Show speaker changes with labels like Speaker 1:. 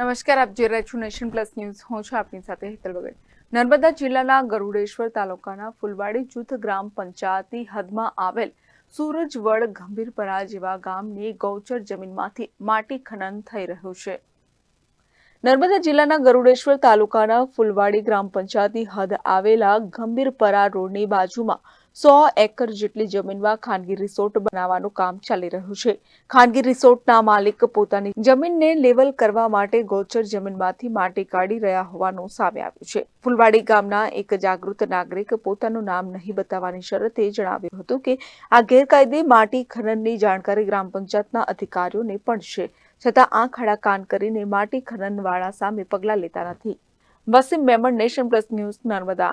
Speaker 1: નમસ્કાર, આપ જોઈ રહ્યા છો નેશન પ્લસ ન્યૂઝ. હું છું આપની સાથે હેતલ વગર. નર્મદા જિલ્લાના ગરુડેશ્વર તાલુકાના ફુલવાડી જૂથ ગ્રામ પંચાયતની હદમાં આવેલ સૂરજવડ ગંભીરપરા જેવા ગામની ગૌચર જમીનમાંથી માટી ખનન થઈ રહ્યું છે. નર્મદા જિલ્લાના ગરુડેશ્વર તાલુકાના ફુલવાડી ગ્રામ પંચાયતની હદ આવેલા ગંભીરપરા રોડની બાજુમાં સો એકર જેટલી જમીનમાં ખાનગી રિસોર્ટ બનાવવાનું કામ ચાલી રહ્યું છે. ખાનગી રિસોર્ટના માલિક પોતાની જમીનને લેવલ કરવા માટે ગોચર જમીનમાંથી માટી કાઢી રહ્યા હોવાનું સામે આવ્યું છે. ફુલવાડી ગામના એક જાગૃત નાગરિક પોતાનું નામ નહીં બતાવવાની શરતે જણાવ્યું હતું કે, આ ગેરકાયદે માટી ખનનની જાણકારી ગ્રામ પંચાયતના અધિકારીઓને પણ છે. છતાં આંખ ખડા કાન કરીને માટી ખનનવાળા સામે પગલાં લેતા નથી. Wasim Memon Nation Plus News Narmada.